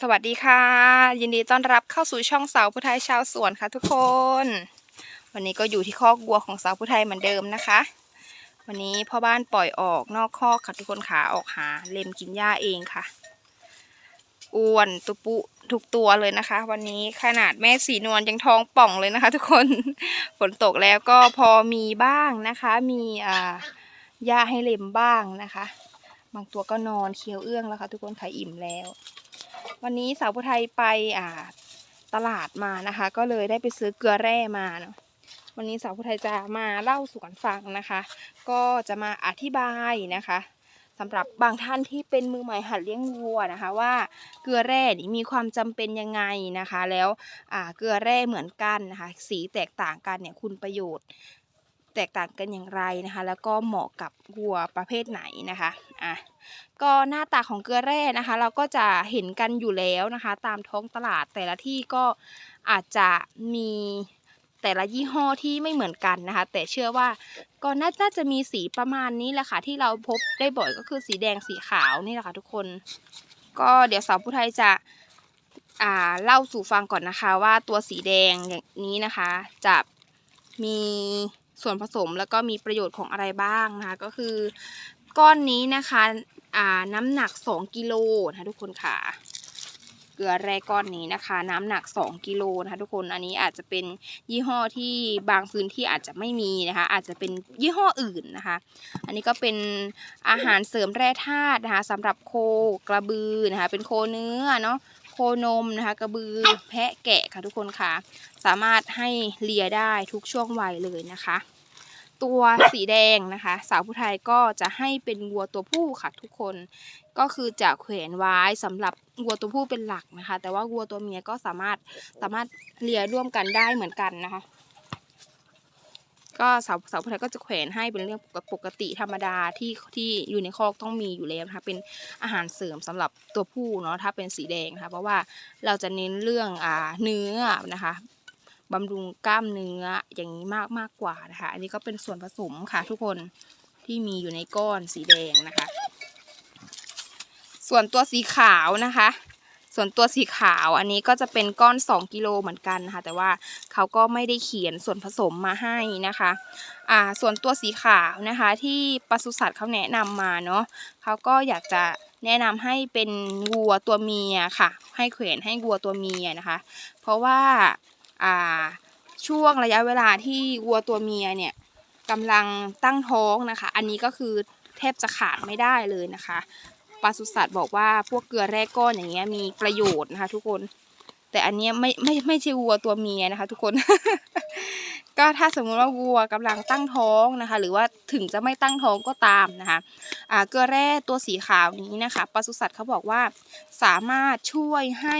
สวัสดีค่ะ ยินดีต้อนรับเข้าสู่ช่องสาวผู้ไทยชาวสวนค่ะทุกคน วันนี้ก็อยู่ที่คอกวัวของสาวผู้ไทยเหมือนเดิมนะคะ วันนี้พ่อบ้านปล่อยออกนอกคอกค่ะทุกคนขาออกหาเล็มกินหญ้าเองค่ะอ้วนตุปุทุกตัวเลยนะคะ วันนี้ขนาดแม่สีนวลยังท้องป่องเลยนะคะ ทุกคนฝนตกแล้วก็พอมีบ้างนะคะ มีอ่าหญ้าให้เล็มบ้างนะคะ บางตัวก็นอนเคี้ยวเอื้องแล้วค่ะ ทุกคนขายอิ่มแล้ว วันนี้สาวผู้ไทยไปอ่าตลาดมานะคะ ก็เลยได้ไปซื้อเกลือแร่มาเนาะวันนี้สาวผู้ไทยจะมาเล่าสู่กันฟังนะคะ ก็จะมาอธิบายนะคะสำหรับบางท่านที่เป็นมือใหม่หัดเลี้ยงวัวนะคะ ว่าเกลือแร่นี่มีความจำเป็นยังไงนะคะ แล้วอ่าเกลือแร่เหมือนกันนะคะ สีแตกต่างกันเนี่ยคุณประโยชน์ แตกต่างกันอย่างไรนะคะ แล้วก็เหมาะกับวัวประเภทไหนนะคะอะก็หน้าตาของเกลือแร่นะคะ เราก็จะเห็นกันอยู่แล้วนะคะ ตามท้องตลาดแต่ละที่ก็อาจจะมีแต่ละยี่ห้อที่ไม่เหมือนกันนะคะ แต่เชื่อว่าก็น่าจะมีสีประมาณนี้แหละค่ะที่เราพบได้บ่อยก็คือสีแดงสีขาวนี่แหละค่ะทุกคน ก็เดี๋ยวสาวผู้ไทยจะอ่าเล่าสู่ฟังก่อนนะคะว่าตัวสีแดงอย่างนี้นะคะ จะมี ส่วนผสมแล้วก็มีประโยชน์ของอะไรบ้างนะคะ ก็คือก้อนนี้นะคะอ่าน้ำหนัก 2 กิโลนะคะทุกคนค่ะ เกลือแร่ก้อนนี้นะคะ น้ำหนัก 2 กิโลนะคะทุกคนอันนี้อาจจะเป็นยี่ห้อที่บางพื้นที่อาจจะไม่มีนะคะ อาจจะเป็นยี่ห้ออื่นนะคะ อันนี้ก็เป็นอาหารเสริมแร่ธาตุนะคะสำหรับโคกระบือนะคะ เป็นโคเนื้อเนาะ โคนมนะคะกระบือแพะแกะค่ะทุกคนค่ะ สามารถให้เลียได้ทุกช่วงวัยเลยนะคะ ตัวสีแดงนะคะ สาวผู้ไทยก็จะให้เป็นวัวตัวผู้ค่ะทุกคน ก็คือจะแขวนไว้สำหรับวัวตัวผู้เป็นหลักนะคะ แต่ว่าวัวตัวเมียก็สามารถสามารถเลียร่วมกันได้เหมือนกันนะคะ ก็สาวสาวผู้ไทยก็จะแขวนให้เป็นเรื่องปกติธรรมดาที่ที่อยู่ในคอกต้องมีอยู่แล้วนะคะเป็นอาหารเสริมสำหรับตัวผู้เนาะถ้าเป็นสีแดงนะคะเพราะว่าเราจะเน้นเรื่องอ่าเนื้อนะคะบำรุงกล้ามเนื้ออย่างนี้มากมากกว่านะคะ อันนี้ก็เป็นส่วนผสมค่ะ ทุกคนที่มีอยู่ในก้อนสีแดงนะคะ ส่วนตัวสีขาวนะคะ ส่วนตัวสีขาวอันนี้ก็จะเป็นก้อน 2 กิโลเหมือนกันนะคะแต่ว่าเขาก็ไม่ได้เขียนส่วนผสมมาให้นะคะอ่าส่วนตัวสีขาวนะคะ ที่ปศุสัตว์เขาแนะนำมาเนาะเขาก็อยากจะแนะนำให้เป็นวัวตัวเมียค่ะ ให้เขวนให้วัวตัวเมียนะคะ เพราะว่าอ่าช่วงระยะเวลาที่วัวตัวเมียเนี่ยกำลังตั้งท้องนะคะ อันนี้ก็คือแทบจะขาดไม่ได้เลยนะคะ ปศุสัตว์บอกว่าพวกเกลือแร่ก้อนอย่างเงี้ยมีประโยชน์นะคะ ทุกคน แต่อันเนี้ยไม่ไม่ไม่ใช่วัวตัวเมียนะคะ ทุกคน ก็ถ้าสมมุติว่าวัวกำลังตั้งท้องนะคะ หรือว่าถึงจะไม่ตั้งท้องก็ตามนะคะอ่าเกลือแร่ตัวสีขาวนี้นะคะปศุสัตว์เขาบอกว่าสามารถช่วยให้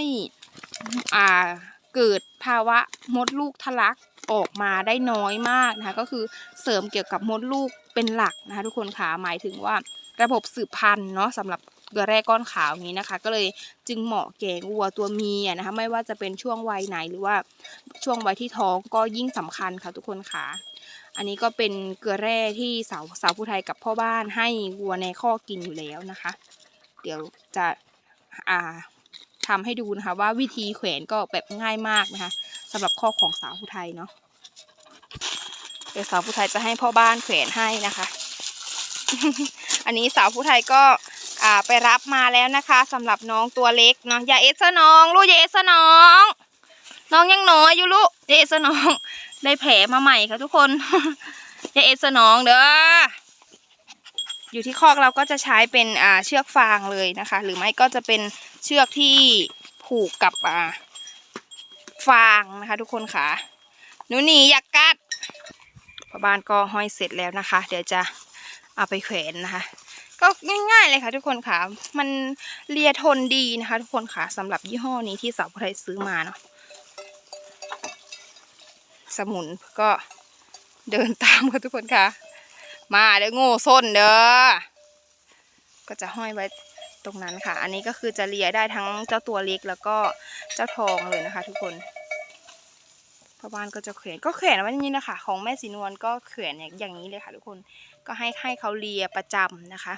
อ่าเกิดภาวะมดลูกทะลักออกมาได้น้อยมากนะคะ ก็คือเสริมเกี่ยวกับมดลูกเป็นหลักนะคะ ทุกคนค่ะหมายถึงว่า ระบบสืบพันธุ์เนาะสำหรับเกลือแร่ก้อนขาวนี้นะคะ ก็เลยจึงเหมาะแก่วัวตัวเมียนะคะ ไม่ว่าจะเป็นช่วงวัยไหนหรือว่าช่วงวัยที่ท้องก็ยิ่งสำคัญค่ะทุกคนค่ะ อันนี้ก็เป็นเกลือแร่ที่สาวสาวผู้ไทยกับพ่อบ้านให้วัวในข้อกกินอยู่แล้วนะคะ เดี๋ยวจะอ่าทำให้ดูนะคะว่าวิธีแขวนก็แบบง่ายมากนะคะสำหรับข้อของสาวผู้ไทยเนาะเดี๋ยวสาวผู้ไทยจะให้พ่อบ้านแขวนให้นะคะ อันนี้สาวผู้ไทยก็ไปรับมาแล้วนะคะสำหรับน้องตัวเล็กเนาะอย่าเอสน้องลูกอย่าเอสน้อง น้องยังน้อยอยู่ลูกอย่าเอสน้อง ได้แผลมาใหม่ค่ะทุกคนอย่าเอสน้องเด้ออยู่ที่คอกเราก็จะใช้เป็นอ่าเชือกฟางเลยนะคะ หรือไม่ก็จะเป็นเชือกที่ผูกกับอ่าฟางนะคะ ทุกคนค่ะหนูหนีอยากกัดพ่อบ้านก็ห้อยเสร็จแล้วนะคะ เดี๋ยวจะ เอาไปแขวนนะคะ ก็ง่ายๆเลยค่ะทุกคนค่ะ มันเลียทนดีนะคะ ทุกคนค่ะสำหรับยี่ห้อนี้ที่สาวไทยซื้อมาเนาะสมุนก็เดินตามค่ะทุกคนค่ะ มาเด้อโง่ส้นเด้อก็จะห้อยไว้ตรงนั้นค่ะ อันนี้ก็คือจะเลียได้ทั้งเจ้าตัวเล็กแล้วก็เจ้าทองเลยนะคะ ทุกคนพ่อบ้านก็จะแขวนก็แขวนไว้อย่างนี้นะคะ ของแม่สีนวลก็แขวนอย่างนี้เลยค่ะ ทุกคน ก็ให้ให้เขาเลียประจำนะคะ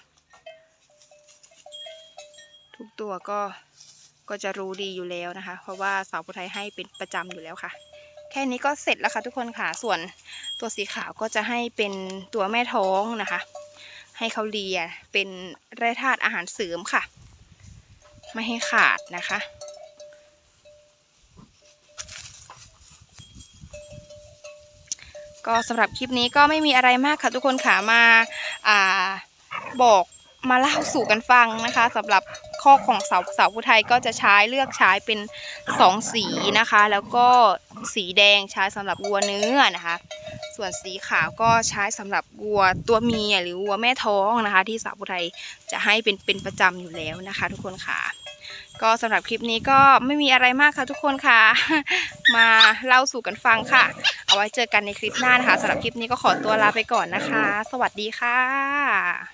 ทุกตัวก็ก็จะรู้ดีอยู่แล้วนะคะ เพราะว่าสาวผู้ไทยให้เป็นประจำอยู่แล้วค่ะ แค่นี้ก็เสร็จแล้วค่ะทุกคนค่ะ ส่วนตัวสีขาวก็จะให้เป็นตัวแม่ท้องนะคะ ให้เขาเลียเป็นแร่ธาตุอาหารเสริมค่ะ ไม่ให้ขาดนะคะ ก็สำหรับคลิปนี้ก็ไม่มีอะไรมากค่ะทุกคนค่ะมาอ่าบอกมาเล่าสู่กันฟังนะคะสำหรับข้อของเสาเสาผู้ไทยก็จะใช้เลือกใช้เป็นสองสีนะคะ แล้วก็สีแดงใช้สำหรับวัวเนื้อนะคะ ส่วนสีขาวก็ใช้สำหรับวัวตัวเมียหรือวัวแม่ท้องนะคะ ที่สาวผู้ไทยจะให้เป็นเป็นประจำอยู่แล้วนะคะ ทุกคนค่ะ ก็สำหรับคลิปนี้ก็ไม่มีอะไรมากค่ะทุกคนค่ะ มาเล่าสู่กันฟังค่ะ เอาไว้เจอกันในคลิปหน้านะคะสำหรับคลิปนี้ก็ขอตัวลาไปก่อนนะคะ สวัสดีค่ะ